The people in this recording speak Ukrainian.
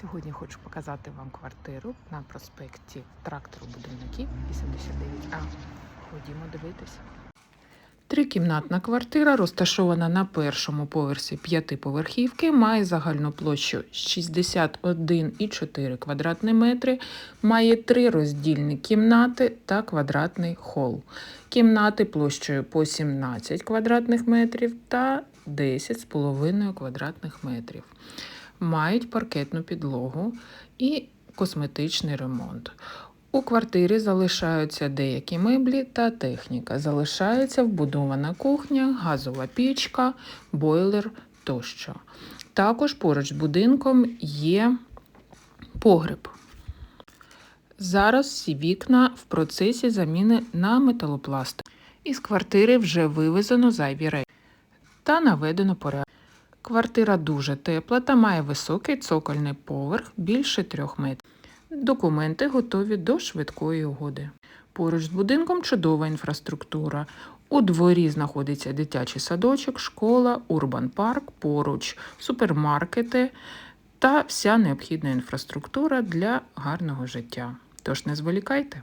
Сьогодні хочу показати вам квартиру на проспекті трактору будівників 89А. Ходімо дивитися. Трикімнатна квартира розташована на першому поверсі п'ятиповерхівки, має загальну площу 61,4 квадратні метри, має три роздільні кімнати та квадратний хол. Кімнати площею по 17 квадратних метрів та 10,5 квадратних метрів. Мають паркетну підлогу і косметичний ремонт. У квартирі залишаються деякі меблі та техніка. Залишається вбудована кухня, газова пічка, бойлер тощо. Також поруч з будинком є погреб. Зараз всі вікна в процесі заміни на металопласт. Із квартири вже вивезено зайві речі та наведено порядок. Квартира дуже тепла та має високий цокольний поверх більше трьох метрів. Документи готові до швидкої угоди. Поруч з будинком чудова інфраструктура. У дворі знаходиться дитячий садочок, школа, урбан парк, поруч, супермаркети та вся необхідна інфраструктура для гарного життя. Тож не зволікайте.